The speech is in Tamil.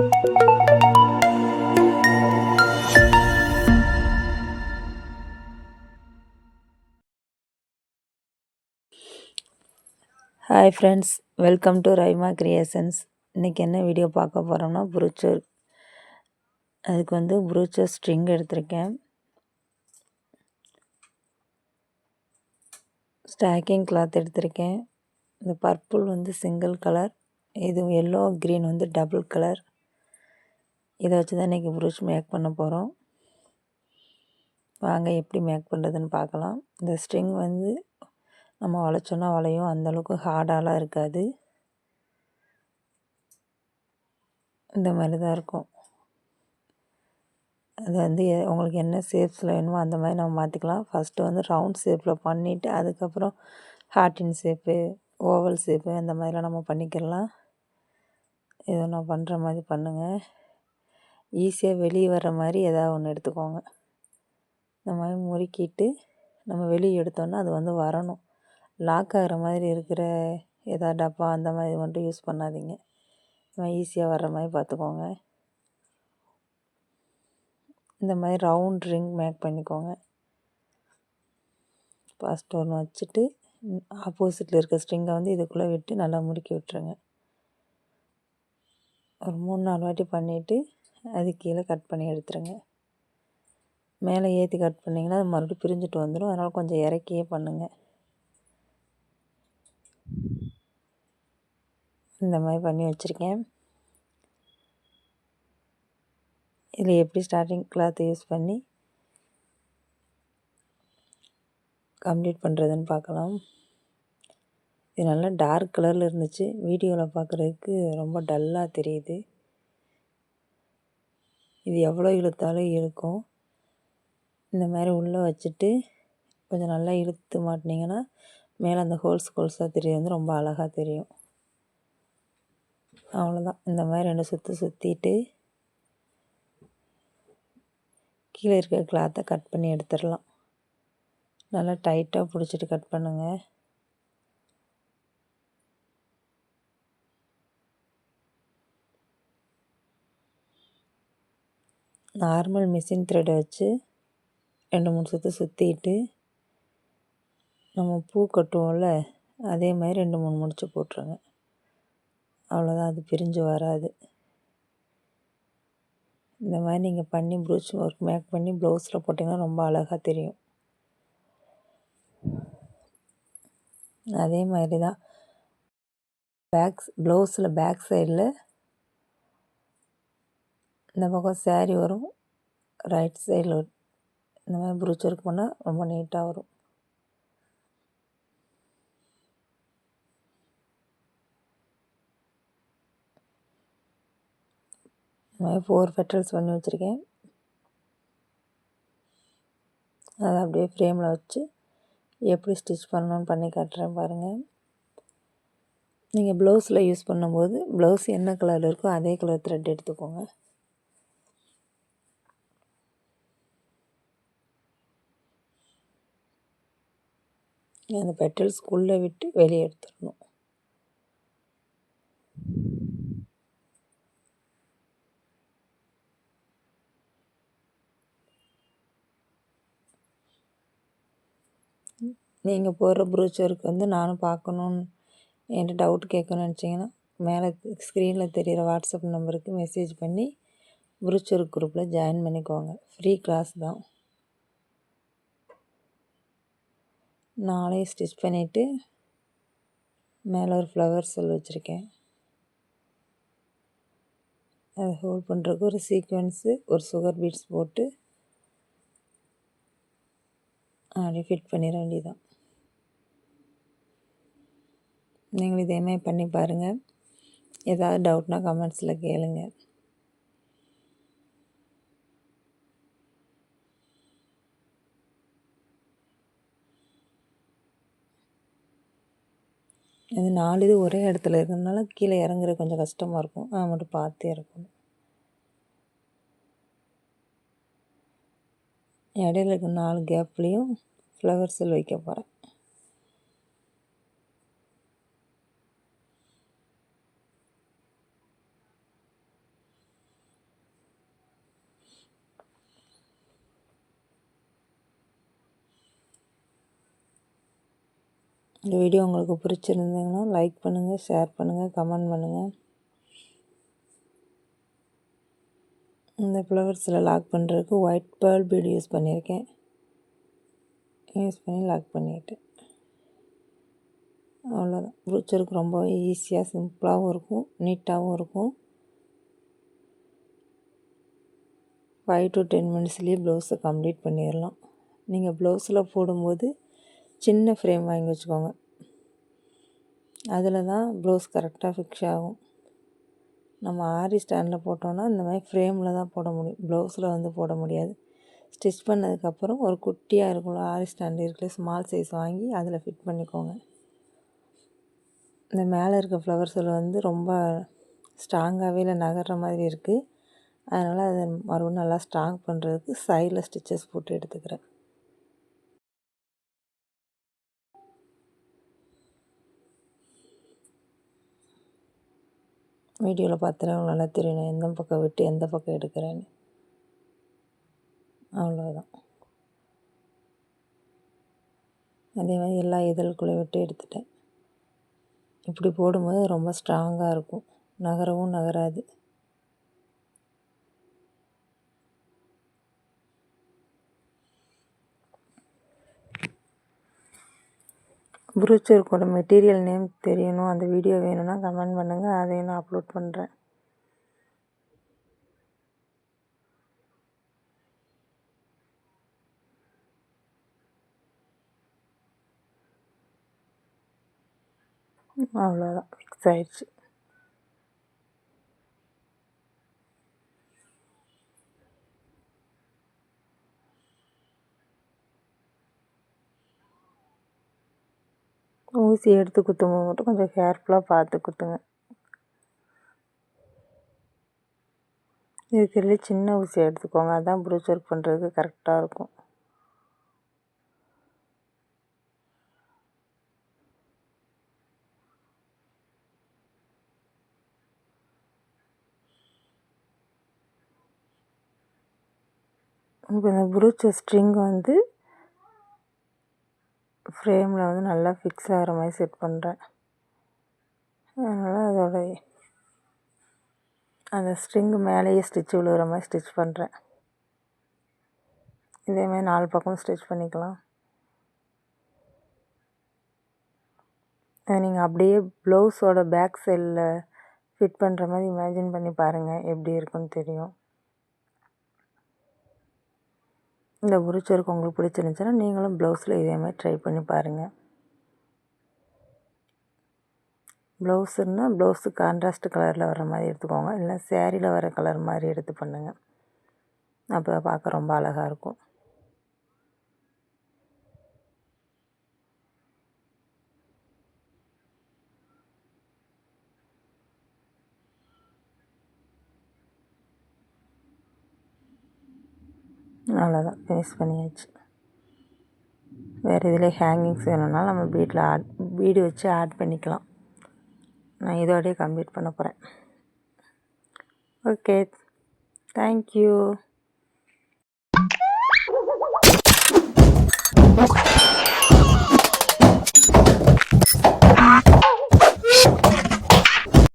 Hi friends welcome to Raima creations இன்றைக்கி என்ன வீடியோ பார்க்க போகிறோம்னா புரூச்சர் அதுக்கு வந்து புரூச்சர் ஸ்ட்ரிங் எடுத்திருக்கேன். ஸ்டாக்கிங் கிளாத் எடுத்திருக்கேன். இந்த பர்பிள் வந்து சிங்கிள் கலர் இது எல்லோ க்ரீன் வந்து டபுள் கலர் இதை வச்சு தான் இன்றைக்கி புருஷ் மேக் பண்ண போகிறோம் வாங்க எப்படி மேக் பண்ணுறதுன்னு பார்க்கலாம். இந்த ஸ்ட்ரிங் வந்து நம்ம வளைச்சோன்னா வளையும். அந்தளவுக்கு ஹார்டாலாம் இருக்காது. இந்த மாதிரி தான் இருக்கும். அது வந்து உங்களுக்கு என்ன ஷேப்ஸில் வேணுமோ அந்த மாதிரி நம்ம மாற்றிக்கலாம் ஃபஸ்ட்டு வந்து ரவுண்ட் ஷேப்பில் பண்ணிவிட்டு அதுக்கப்புறம் ஹார்ட்டின் ஷேப்பு ஓவல் ஷேப்பு அந்த மாதிரிலாம் நம்ம பண்ணிக்கலாம். இதை நான் பண்ணுற மாதிரி பண்ணுங்கள் ஈஸியாக வெளியே வர்ற மாதிரி எதாவது ஒன்று எடுத்துக்கோங்க. இந்த மாதிரி முறுக்கிட்டு நம்ம வெளியே எடுத்தோன்னா அது வந்து வரணும். லாக் ஆகிற மாதிரி இருக்கிற எதாவது டப்பா அந்த மாதிரி மட்டும் யூஸ் பண்ணாதீங்க. ஈஸியாக வர்ற மாதிரி பார்த்துக்கோங்க இந்த மாதிரி ரவுண்ட் ரிங் மேக் பண்ணிக்கோங்க. ஃபஸ்ட் ஒன்று வச்சுட்டு ஆப்போசிட்டில் இருக்க ஸ்ட்ரிங்கை வந்து இதுக்குள்ளே விட்டு நல்லா முறுக்கி விட்டுருங்க. ஒரு மூணு நாலு வாட்டி பண்ணிவிட்டு அது கீழே கட் பண்ணி எடுத்துருங்க. மேலே ஏற்றி கட் பண்ணிங்கன்னா அது மறுபடியும் பிரிஞ்சுட்டு வந்துடும் அதனால் கொஞ்சம் இறக்கியே பண்ணுங்கள் இந்த மாதிரி பண்ணி வச்சுருக்கேன். இதில் எப்படி ஸ்டார்டிங் கிளாத்தை யூஸ் பண்ணி கம்ப்ளீட் பண்ணுறதுன்னு பார்க்கலாம். இது நல்லா டார்க் கலரில் இருந்துச்சு. வீடியோவில் பார்க்குறதுக்கு ரொம்ப டல்லாக தெரியுது. இது எவ்வளோ இழுத்தாலும் இழுக்கும். இந்த மாதிரி உள்ளே வச்சுட்டு கொஞ்சம் நல்லா இழுத்து மாட்டினீங்கன்னா மேலே அந்த ஹோல்ஸ் ஹோல்ஸாக தெரிய வந்து ரொம்ப அழகாக தெரியும். அவ்வளோதான். இந்த மாதிரி ரெண்டு சுற்று சுற்றிட்டு கீழே இருக்க கிளாத்தை கட் பண்ணி எடுத்துடலாம். நல்லா டைட்டாக பிடிச்சிட்டு கட் பண்ணுங்கள் நார்மல் மிஷின் த்ரெட்டை வச்சு ரெண்டு மூணு சுற்று சுற்றிட்டு நம்ம பூ கட்டுவோம்ல அதே மாதிரி ரெண்டு மூணு முடிச்சு போட்டுருங்க. அவ்வளோதான் அது பிரிஞ்சு வராது. இந்த மாதிரி நீங்கள் பண்ணி ப்ரூச் ஒர்க் மேக் பண்ணி ப்ளவுஸில் போட்டிங்கன்னா ரொம்ப அழகாக தெரியும். அதே மாதிரி தான் பேக்ஸ் ப்ளவுஸில் பேக் சைடில் இந்த பக்கம் சேரீ வரும் ரைட் சைடில் இந்த மாதிரி ப்ரூச் ஒர்க் பண்ணால் ரொம்ப நீட்டாக வரும். இந்த மாதிரி ஃபோர் பெட்டல்ஸ் பண்ணி வச்சுருக்கேன். அதை அப்படியே ஃப்ரேமில் வச்சு எப்படி ஸ்டிச் பண்ணணும்னு பண்ணி காட்டுறேன் பாருங்கள் நீங்கள் ப்ளவுஸில் யூஸ் பண்ணும்போது ப்ளவுஸ் என்ன கலரில் இருக்கோ அதே கலர் த்ரெட் எடுத்துக்கோங்க. அந்த பெட்டல்ஸ்குள்ளே விட்டு வெளியே எடுத்துடணும். நீங்கள் போடுற ப்ரூச்சருக்கு வந்து நானும் பார்க்கணுன்னு என்கிட்ட டவுட் கேட்கணும்னு நினச்சிங்கன்னா மேலே ஸ்க்ரீனில் தெரிகிற வாட்ஸ்அப் நம்பருக்கு மெசேஜ் பண்ணி ப்ரூச்சர் குரூப்பில் ஜாயின் பண்ணிக்கோங்க. ஃப்ரீ கிளாஸ் தான். நாளே ஸ்டிச் பண்ணிவிட்டு மேலே ஒரு ஃப்ளவர் செல் வச்சுருக்கேன். அதை ஹோல்ட் பண்ணுறதுக்கு ஒரு சீக்வன்ஸு ஒரு சுகர் பீட்ஸ் போட்டு அப்படியே ஃபிட் பண்ணிட வேண்டியதான் நீங்கள் இதேமாதிரி பண்ணி பாருங்கள் ஏதாவது டவுட்னால் கமெண்ட்ஸில் கேளுங்கள் இது நாலு இது ஒரே இடத்துல இருக்கிறதுனால கீழே இறங்குற கொஞ்சம் கஷ்டமாக இருக்கும். அதை மட்டும் பார்த்து இறக்கணும் இடையில இருக்க நாலு கேப்லேயும் ஃப்ளவர் செல் வைக்க போகிறேன் இந்த வீடியோ உங்களுக்கு பிடிச்சிருந்தீங்கன்னா லைக் பண்ணுங்கள் ஷேர் பண்ணுங்கள் கமெண்ட் பண்ணுங்கள் இந்த ஃப்ளவர்ஸில் லாக் பண்ணுறதுக்கு ஒயிட் பேர்ல் பீடு யூஸ் பண்ணியிருக்கேன் யூஸ் பண்ணி லாக் பண்ணிட்டேன் அவ்வளோதான் பிடிச்சிருக்கு ரொம்ப ஈஸியாக சிம்பிளாகவும் இருக்கும் நீட்டாகவும் இருக்கும். ஃபைவ் டு டென் மினிட்ஸ்லேயே ப்ளவுஸை கம்ப்ளீட் பண்ணிடலாம். நீங்கள் ப்ளவுஸில் போடும்போது சின்ன ஃப்ரேம் வாங்கி வச்சுக்கோங்க. அதில் தான் ப்ளவுஸ் கரெக்டாக ஃபிக்ஸ் ஆகும். நம்ம ஆரி ஸ்டாண்டில் போட்டோன்னா இந்த மாதிரி ஃப்ரேமில் தான் போட முடியும். ப்ளவுஸில் வந்து போட முடியாது. ஸ்டிச் பண்ணதுக்கப்புறம் ஒரு குட்டியாக இருக்கும்ல ஆரி ஸ்டாண்டு இருக்குல்ல ஸ்மால் சைஸ் வாங்கி அதில் ஃபிட் பண்ணிக்கோங்க. இந்த மேலே இருக்க ஃப்ளவர்ஸில் வந்து ரொம்ப ஸ்ட்ராங்காகவே இல்லை நகர்ற மாதிரி இருக்குது அதனால் அதை மறுபடியும் நல்லா ஸ்ட்ராங் பண்ணுறதுக்கு சைடில் ஸ்டிச்சஸ் போட்டு எடுத்துக்கிறேன். வீடியோவில் பார்த்துட்டு நல்லா தெரியணும் எந்த பக்கம் விட்டு எந்த பக்கம் எடுக்கிறேன்னு. அவ்வளோதான் அதே மாதிரி எல்லா இதழ்குள்ளே விட்டு எடுத்துட்டேன். இப்படி போடும்போது ரொம்ப ஸ்ட்ராங்காக இருக்கும். நகரவும் நகராது. ப்ரூச்சருக்கோட மெட்டீரியல் நேம் தெரியணும். அந்த வீடியோ வேணும்னா கமெண்ட் பண்ணுங்கள் அதையும் நான் அப்லோட் பண்ணுறேன் அவ்வளோதான் ஃபிக்ஸ் ஆயிடுச்சு. ஊசி எடுத்து குத்தும்போது மட்டும் கொஞ்சம் கேர்ஃபுல்லாக பார்த்து குத்துங்க. இருக்கிறதுலே சின்ன ஊசி எடுத்துக்கோங்க. அதுதான் ப்ரூச் ஒர்க் பண்ணுறதுக்கு கரெக்டாக இருக்கும். இப்போ இந்த ப்ரூச் ஸ்ட்ரிங் வந்து ஃப்ரேமில் வந்து நல்லா ஃபிக்ஸ் ஆகிற மாதிரி செட் பண்ணுறேன் அதனால் அதோட அந்த ஸ்ட்ரிங்கு மேலேயே ஸ்டிச் விழுகிற மாதிரி ஸ்டிச் பண்ணுறேன் இதேமாதிரி நாலு பக்கம் ஸ்டிச் பண்ணிக்கலாம். நீங்கள் அப்படியே ப்ளவுஸோட பேக் சைடில் ஃபிட் பண்ணுற மாதிரி இமேஜின் பண்ணி பாருங்கள் எப்படி இருக்குன்னு தெரியும். இந்த உரிச்சொருக்கு உங்களுக்கு பிடிச்சிருந்துச்சுன்னா நீங்களும் ப்ளவுஸில் இதே மாதிரி ட்ரை பண்ணி பாருங்கள் ப்ளவுஸுன்னா ப்ளவுஸு கான்ட்ராஸ்ட் கலரில் வர மாதிரி எடுத்துக்கோங்க. இல்லை சேரீயில் வர கலர் மாதிரி எடுத்து பண்ணுங்கள் அப்போ பார்க்க ரொம்ப அழகாக இருக்கும். அவ்வளோதான் ஃபினிஷ் பண்ணியாச்சு. வேறு இதில் ஹேங்கிங்ஸ் வேணும்னாலும் நம்ம வீட்டில் ஆட் வீடு வச்சு ஆட் பண்ணிக்கலாம். நான் இதோடய கம்ப்ளீட் பண்ண போகிறேன் ஓகே தேங்க்யூ